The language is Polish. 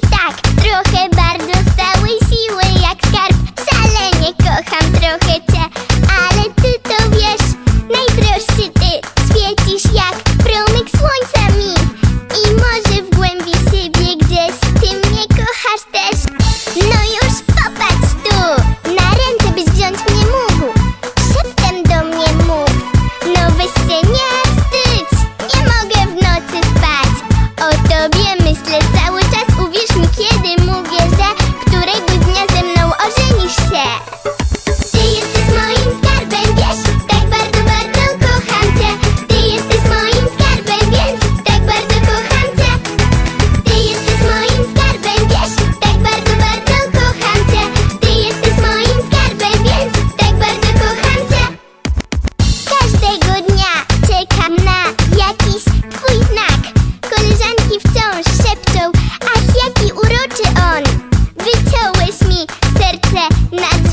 tak, trochę bardzo Magic.